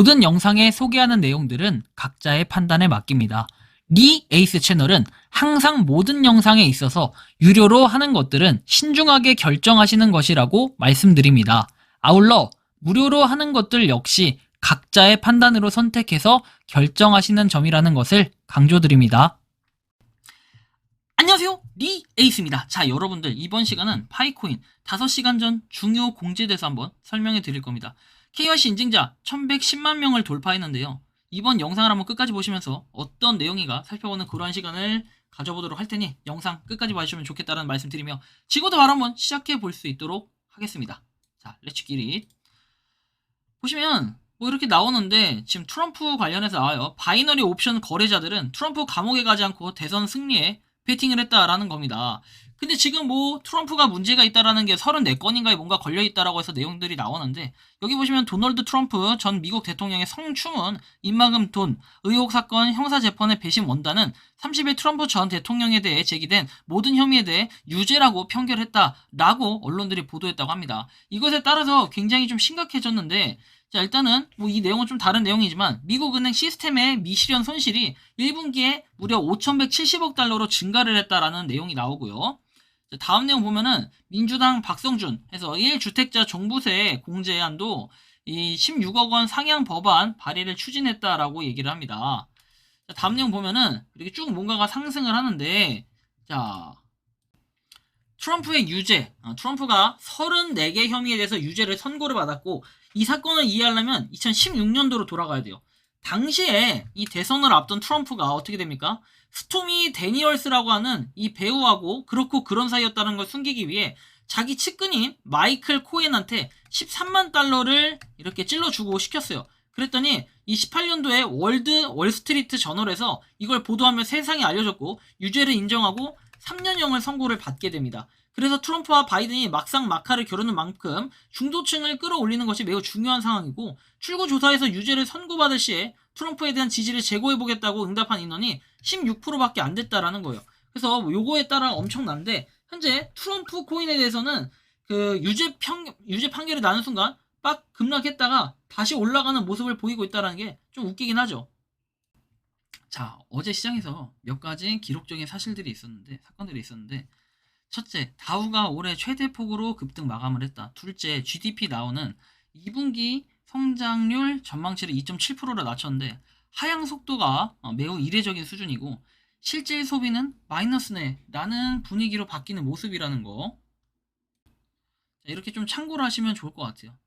모든 영상에 소개하는 내용들은 각자의 판단에 맡깁니다. 리 에이스 채널은 항상 모든 영상에 있어서 유료로 하는 것들은 신중하게 결정하시는 것이라고 말씀드립니다. 아울러 무료로 하는 것들 역시 각자의 판단으로 선택해서 결정하시는 점이라는 것을 강조드립니다. 안녕하세요. 리 에이스입니다. 자, 여러분들 이번 시간은 파이코인 5시간 전 중요 공지돼서 한번 설명해 드릴 겁니다. KYC 인증자 1110만 명을 돌파했는데요. 이번 영상을 한번 끝까지 보시면서 어떤 내용이가 살펴보는 그러한 시간을 가져보도록 할 테니 영상 끝까지 봐주시면 좋겠다는 말씀 드리며 지금부터 바로 한번 시작해 볼 수 있도록 하겠습니다. 자, 렛츠 기릿. 보시면 뭐 이렇게 나오는데 지금 트럼프 관련해서 나와요. 바이너리 옵션 거래자들은 트럼프 감옥에 가지 않고 대선 승리에 베팅을 했다라는 겁니다. 근데 지금 뭐 트럼프가 문제가 있다라는 게 34건인가에 뭔가 걸려있다라고 해서 내용들이 나오는데 여기 보시면 도널드 트럼프 전 미국 대통령의 성추문, 입막음 돈, 의혹 사건 형사재판의 배심 원단은 30일 트럼프 전 대통령에 대해 제기된 모든 혐의에 대해 유죄라고 평결했다라고 언론들이 보도했다고 합니다. 이것에 따라서 굉장히 좀 심각해졌는데 자, 일단은 뭐 이 내용은 좀 다른 내용이지만 미국 은행 시스템의 미실현 손실이 1분기에 무려 5,170억 달러로 증가를 했다라는 내용이 나오고요. 자, 다음 내용 보면은 민주당 박성준 해서 1주택자 종부세 공제안도 이 16억 원 상향 법안 발의를 추진했다라고 얘기를 합니다. 자, 다음 내용 보면은 이렇게 쭉 뭔가가 상승을 하는데 자 트럼프의 유죄, 어, 트럼프가 34개 혐의에 대해서 유죄를 선고를 받았고 이 사건을 이해하려면 2016년도로 돌아가야 돼요. 당시에 이 대선을 앞둔 트럼프가 어떻게 됩니까? 스토미 데니얼스라고 하는 이 배우하고 그렇고 그런 사이였다는 걸 숨기기 위해 자기 측근인 마이클 코엔한테 13만 달러를 이렇게 찔러주고 시켰어요. 그랬더니 이 18년도에 월드 월스트리트 저널에서 이걸 보도하며 세상에 알려졌고 유죄를 인정하고 3년형을 선고를 받게 됩니다. 그래서 트럼프와 바이든이 막상 막하를 겨루는 만큼 중도층을 끌어올리는 것이 매우 중요한 상황이고 출구 조사에서 유죄를 선고받을 시에 트럼프에 대한 지지를 제고해보겠다고 응답한 인원이 16%밖에 안 됐다라는 거예요. 그래서 뭐 요거에 따라 엄청난데 현재 트럼프 코인에 대해서는 그 유죄 평 유죄 판결이 나는 순간 빡 급락했다가 다시 올라가는 모습을 보이고 있다는 게 좀 웃기긴 하죠. 자 어제 시장에서 몇 가지 기록적인 사실들이 있었는데 사건들이 있었는데 첫째, 다우가 올해 최대 폭으로 급등 마감을 했다. 둘째, GDP 나오는 2분기 성장률 전망치를 2.7%로 낮췄는데 하향 속도가 어, 매우 이례적인 수준이고 실질 소비는 마이너스네 라는 분위기로 바뀌는 모습이라는 거. 자, 이렇게 좀 참고를 하시면 좋을 것 같아요.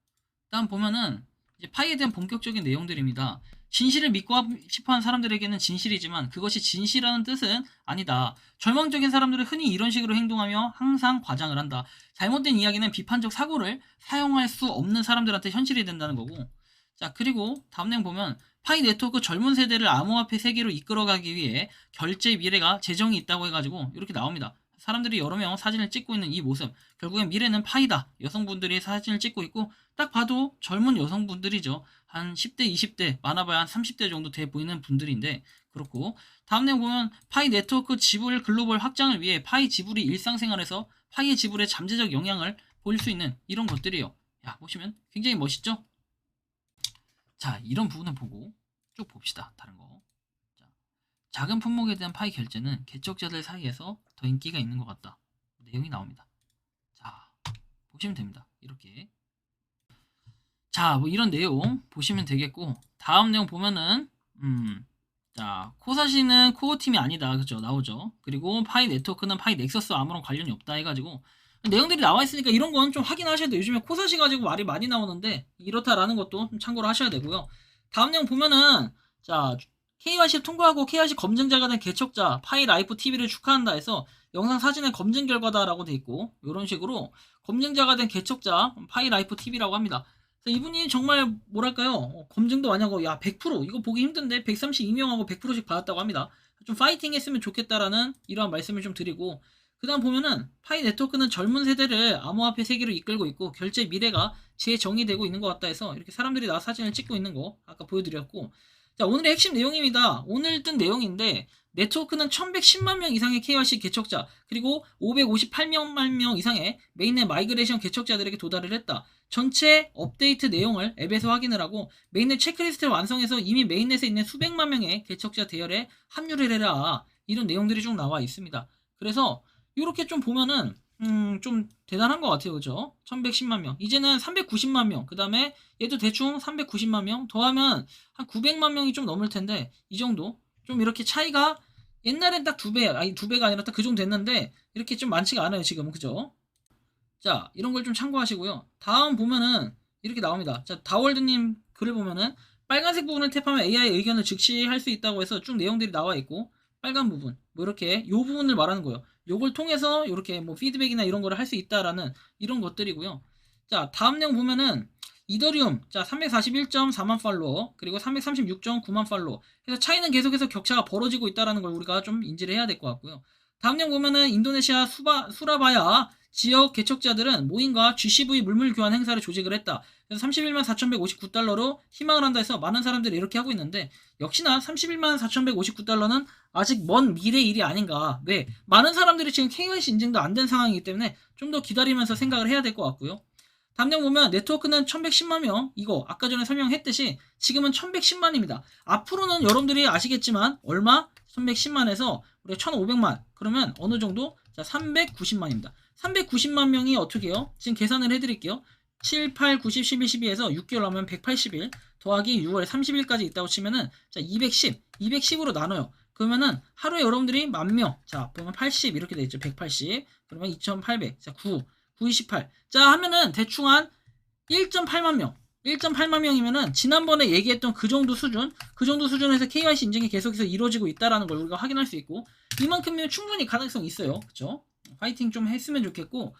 다음 보면은 이제 파이에 대한 본격적인 내용들입니다. 진실을 믿고 싶어하는 사람들에게는 진실이지만 그것이 진실이라는 뜻은 아니다. 절망적인 사람들은 흔히 이런 식으로 행동하며 항상 과장을 한다. 잘못된 이야기는 비판적 사고를 사용할 수 없는 사람들한테 현실이 된다는 거고. 자, 그리고 다음 내용 보면 파이 네트워크 젊은 세대를 암호화폐 세계로 이끌어가기 위해 결제 미래가 재정이 있다고 해가지고 이렇게 나옵니다. 사람들이 여러 명 사진을 찍고 있는 이 모습. 결국엔 미래는 파이다. 여성분들이 사진을 찍고 있고 딱 봐도 젊은 여성분들이죠. 한 10대, 20대, 많아봐야 한 30대 정도 돼 보이는 분들인데 그렇고 다음 내용 보면 파이 네트워크 지불 글로벌 확장을 위해 파이 지불이 일상생활에서 파이의 지불에 잠재적 영향을 보일 수 있는 이런 것들이에요. 야 보시면 굉장히 멋있죠? 자 이런 부분을 보고 쭉 봅시다. 다른 거. 자, 작은 품목에 대한 파이 결제는 개척자들 사이에서 더 인기가 있는 것 같다. 내용이 나옵니다. 자 보시면 됩니다. 이렇게 자, 뭐 이런 내용 보시면 되겠고 다음 내용 보면은 음, 자 코사시는 코어 팀이 아니다, 그죠? 나오죠. 그리고 파이 네트워크는 파이 넥서스 아무런 관련이 없다 해가지고 내용들이 나와 있으니까 이런 건 좀 확인하셔야 돼요. 요즘에 코사시 가지고 말이 많이 나오는데 이렇다라는 것도 좀 참고를 하셔야 되고요. 다음 내용 보면은 자 KYC 통과하고 KYC 검증자가 된 개척자 파이 라이프 TV를 축하한다 해서 영상 사진의 검증 결과다라고 돼 있고 이런 식으로 검증자가 된 개척자 파이 라이프 TV라고 합니다. 이분이 정말 뭐랄까요 어, 검증도 많이 하고 야 100% 이거 보기 힘든데 132명하고 100%씩 받았다고 합니다 좀 파이팅 했으면 좋겠다라는 이러한 말씀을 좀 드리고 그 다음 보면은 파이 네트워크는 젊은 세대를 암호화폐 세계로 이끌고 있고 결제 미래가 재정의되고 있는 것 같다 해서 이렇게 사람들이 나 사진을 찍고 있는 거 아까 보여드렸고 자 오늘의 핵심 내용입니다 오늘 뜬 내용인데 네트워크는 1110만 명 이상의 KYC 개척자 그리고 558만 명 이상의 메인넷 마이그레이션 개척자들에게 도달을 했다. 전체 업데이트 내용을 앱에서 확인을 하고 메인넷 체크리스트를 완성해서 이미 메인넷에 있는 수백만 명의 개척자 대열에 합류를 해라. 이런 내용들이 쭉 나와 있습니다. 그래서 이렇게 좀 보면은 음, 좀 대단한 것 같아요. 그죠? 1110만 명. 이제는 390만 명. 그 다음에 얘도 대충 390만 명. 더하면 한 900만 명이 좀 넘을 텐데, 이 정도? 좀 이렇게 차이가 옛날엔 딱 두 배, 아니 두 배가 아니라 딱 그 정도 됐는데, 이렇게 좀 많지가 않아요. 지금은. 그죠? 자, 이런 걸 좀 참고하시고요. 다음 보면은 이렇게 나옵니다. 자, 다월드님 글을 보면은 빨간색 부분을 탭하면 AI 의견을 즉시 할 수 있다고 해서 쭉 내용들이 나와 있고, 빨간 부분, 뭐 이렇게 요 부분을 말하는 거예요. 요걸 통해서 이렇게 뭐 피드백이나 이런 거를 할 수 있다라는 이런 것들이고요. 자, 다음 내용 보면은 이더리움 자 341.4만 팔로워 그리고 336.9만 팔로워 그래서 차이는 계속해서 격차가 벌어지고 있다라는 걸 우리가 좀 인지를 해야 될 것 같고요. 다음 내용 보면은 인도네시아 수바, 수라바야 지역 개척자들은 모임과 GCV 물물 교환 행사를 조직을 했다. 그래서 31만 4,159달러로 희망을 한다 해서 많은 사람들이 이렇게 하고 있는데 역시나 31만 4,159달러는 아직 먼 미래 일이 아닌가. 왜? 많은 사람들이 지금 KYC 인증도 안 된 상황이기 때문에 좀 더 기다리면서 생각을 해야 될 것 같고요. 내용 보면 네트워크는 1110만 명 이거 아까 전에 설명했듯이 지금은 1110만입니다. 앞으로는 여러분들이 아시겠지만 얼마? 1110만에서 우리가 1500만 그러면 어느 정도? 자 390만입니다. 390만 명이 어떻게 해요? 지금 계산을 해드릴게요. 7, 8, 90, 11, 12에서 6개월 하면 180일 더하기 6월에 30일까지 있다고 치면은 자 210, 210으로 나눠요. 그러면은 하루에 여러분들이 만 명, 자 보면 80 이렇게 돼 있죠. 180 그러면 2,800, 자 9, 928. 자 하면은 대충 한 1.8만 명. 1.8만 명이면은 지난번에 얘기했던 그 정도 수준, 그 정도 수준에서 KYC 인증이 계속해서 이루어지고 있다라는 걸 우리가 확인할 수 있고 이만큼이면 충분히 가능성 있어요. 그렇죠? 파이팅 좀 했으면 좋겠고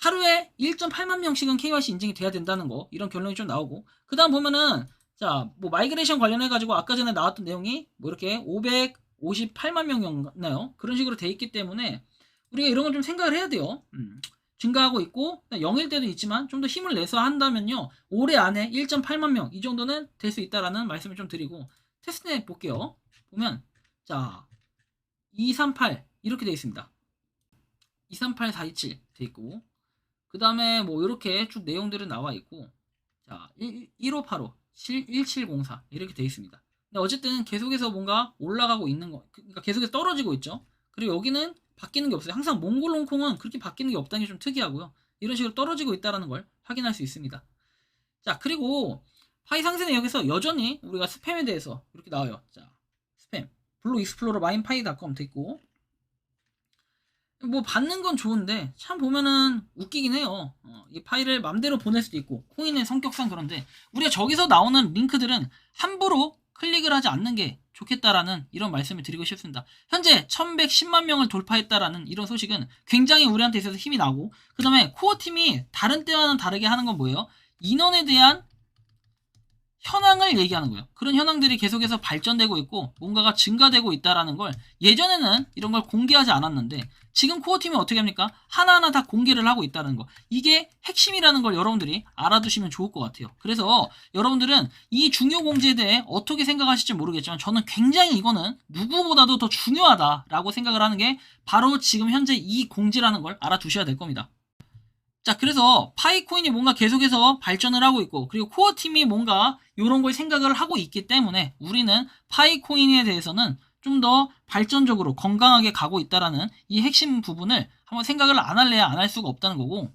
하루에 1.8만 명씩은 KYC 인증이 돼야 된다는 거 이런 결론이 좀 나오고 그 다음 보면은 자 뭐 마이그레이션 관련해 가지고 아까 전에 나왔던 내용이 뭐 이렇게 558만 명이었나요? 그런 식으로 돼 있기 때문에 우리가 이런 걸 좀 생각을 해야 돼요. 음, 증가하고 있고 0일 때도 있지만 좀 더 힘을 내서 한다면요 올해 안에 1.8만 명 이 정도는 될 수 있다라는 말씀을 좀 드리고 테스트해 볼게요. 보면 자 238 이렇게 돼 있습니다. 238 427 돼 있고 그 다음에 뭐 이렇게 쭉 내용들은 나와 있고 자1585 1704 이렇게 돼 있습니다. 근데 어쨌든 계속해서 뭔가 올라가고 있는 거 그러니까 계속해서 떨어지고 있죠. 그리고 여기는 바뀌는 게 없어요. 항상 몽골롱콩은 그렇게 바뀌는 게 없다는 게 좀 특이하고요. 이런 식으로 떨어지고 있다는 걸 확인할 수 있습니다. 자, 그리고 파이 상세 내역에서 여전히 우리가 스팸에 대해서 이렇게 나와요. 자, 스팸. 블루 익스플로러 마인파이닷컴 돼 있고 뭐 받는 건 좋은데 참 보면은 웃기긴 해요. 어, 이 파일을 맘대로 보낼 수도 있고 코인의 성격상 그런데 우리가 저기서 나오는 링크들은 함부로 클릭을 하지 않는 게 좋겠다라는 이런 말씀을 드리고 싶습니다. 현재 1110만 명을 돌파했다라는 이런 소식은 굉장히 우리한테 있어서 힘이 나고 그 다음에 코어 팀이 다른 때와는 다르게 하는 건 뭐예요? 인원에 대한 현황을 얘기하는 거예요. 그런 현황들이 계속해서 발전되고 있고 뭔가가 증가되고 있다라는 걸 예전에는 이런 걸 공개하지 않았는데 지금 코어 팀이 어떻게 합니까? 하나하나 다 공개를 하고 있다는 거. 이게 핵심이라는 걸 여러분들이 알아두시면 좋을 것 같아요. 그래서 여러분들은 이 중요 공지에 대해 어떻게 생각하실지 모르겠지만 저는 굉장히 이거는 누구보다도 더 중요하다라고 생각을 하는 게 바로 지금 현재 이 공지라는 걸 알아두셔야 될 겁니다. 자, 그래서 파이코인이 뭔가 계속해서 발전을 하고 있고, 그리고 코어 팀이 뭔가 이런 걸 생각을 하고 있기 때문에 우리는 파이코인에 대해서는 좀 더 발전적으로 건강하게 가고 있다라는 이 핵심 부분을 한번 생각을 안 할래야 안 할 수가 없다는 거고,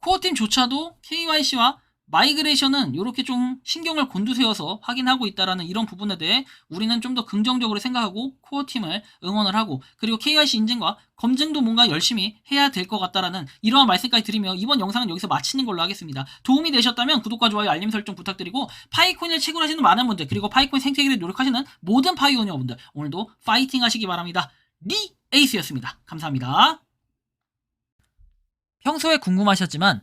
코어 팀조차도 KYC와 마이그레이션은 이렇게 좀 신경을 곤두세워서 확인하고 있다라는 이런 부분에 대해 우리는 좀 더 긍정적으로 생각하고 코어 팀을 응원을 하고 그리고 KYC 인증과 검증도 뭔가 열심히 해야 될 것 같다라는 이러한 말씀까지 드리며 이번 영상은 여기서 마치는 걸로 하겠습니다. 도움이 되셨다면 구독과 좋아요, 알림 설정 부탁드리고 파이코인을 채굴하시는 많은 분들 그리고 파이코인 생태계를 노력하시는 모든 파이오니어분들 오늘도 파이팅 하시기 바랍니다. 리 에이스였습니다. 감사합니다. 평소에 궁금하셨지만